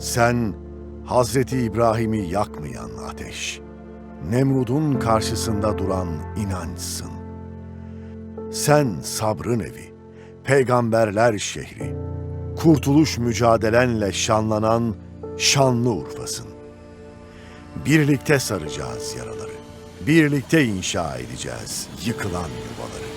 Sen Hazreti İbrahim'i yakmayan ateş, Nemrud'un karşısında duran inançsın. Sen sabrın evi, peygamberler şehri, kurtuluş mücadelenle şanlanan şanlı Urfa'sın. Birlikte saracağız yaraları, birlikte inşa edeceğiz yıkılan yuvaları.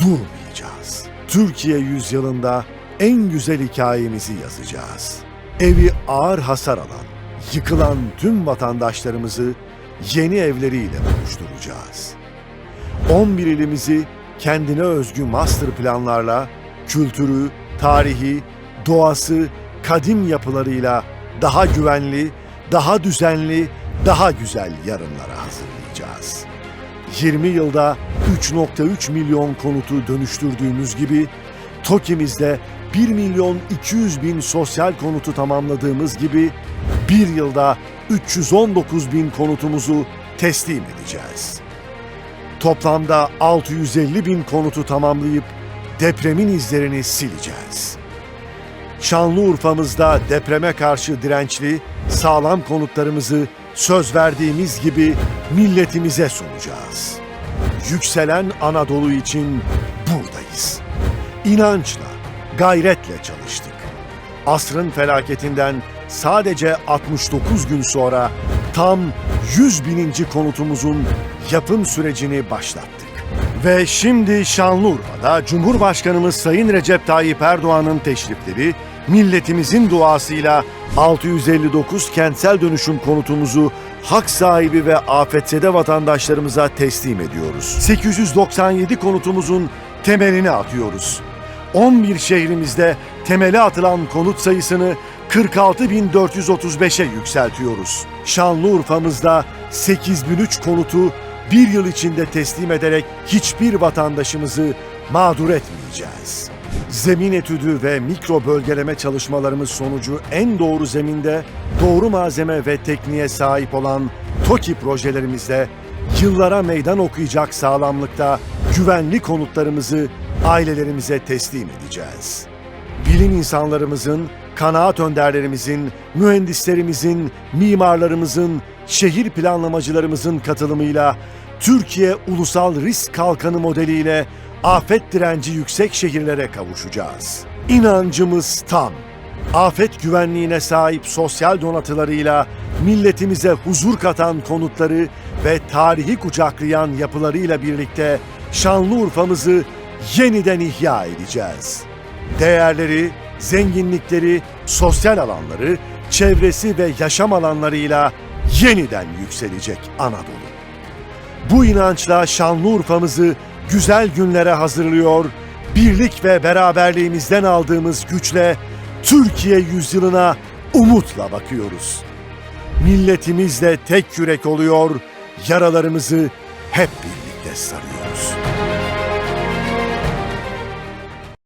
Durmayacağız. Türkiye yüzyılında en güzel hikayemizi yazacağız. Evi ağır hasar alan, yıkılan tüm vatandaşlarımızı yeni evleriyle buluşturacağız. 11 ilimizi kendine özgü master planlarla kültürü, tarihi, doğası, kadim yapılarıyla daha güvenli, daha düzenli, daha güzel yarınlara hazırlayacağız. 20 yılda 3.3 milyon konutu dönüştürdüğümüz gibi TOKİ'mizde 1 milyon 200 bin sosyal konutu tamamladığımız gibi bir yılda 319 bin konutumuzu teslim edeceğiz. Toplamda 650 bin konutu tamamlayıp depremin izlerini sileceğiz. Şanlıurfa'mızda depreme karşı dirençli, sağlam konutlarımızı söz verdiğimiz gibi milletimize sunacağız. Yükselen Anadolu için buradayız. İnançla, gayretle çalıştık. Asrın felaketinden sadece 69 gün sonra tam 100 bininci konutumuzun yapım sürecini başlattık. Ve şimdi Şanlıurfa'da Cumhurbaşkanımız Sayın Recep Tayyip Erdoğan'ın teşrifleri, milletimizin duasıyla 659 kentsel dönüşüm konutumuzu hak sahibi ve afetzede vatandaşlarımıza teslim ediyoruz. 897 konutumuzun temelini atıyoruz. 11 şehrimizde temeli atılan konut sayısını 46.435'e yükseltiyoruz. Şanlıurfa'mızda 8003 konutu bir yıl içinde teslim ederek hiçbir vatandaşımızı mağdur etmeyeceğiz. Zemin etüdü ve mikro bölgeleme çalışmalarımız sonucu en doğru zeminde doğru malzeme ve tekniğe sahip olan TOKİ projelerimizle yıllara meydan okuyacak sağlamlıkta güvenli konutlarımızı ailelerimize teslim edeceğiz. Bilim insanlarımızın, kanaat önderlerimizin, mühendislerimizin, mimarlarımızın, şehir planlamacılarımızın katılımıyla Türkiye Ulusal Risk Kalkanı modeliyle afet direnci yüksek şehirlere kavuşacağız. İnancımız tam. Afet güvenliğine sahip sosyal donatılarıyla milletimize huzur katan konutları ve tarihi kucaklayan yapılarıyla birlikte Şanlıurfa'mızı yeniden ihya edeceğiz. Değerleri, zenginlikleri, sosyal alanları, çevresi ve yaşam alanlarıyla yeniden yükselecek Anadolu. Bu inançla Şanlıurfa'mızı güzel günlere hazırlıyor, birlik ve beraberliğimizden aldığımız güçle Türkiye yüzyılına umutla bakıyoruz. Milletimizle tek yürek oluyor, yaralarımızı hep birlikte sarıyoruz.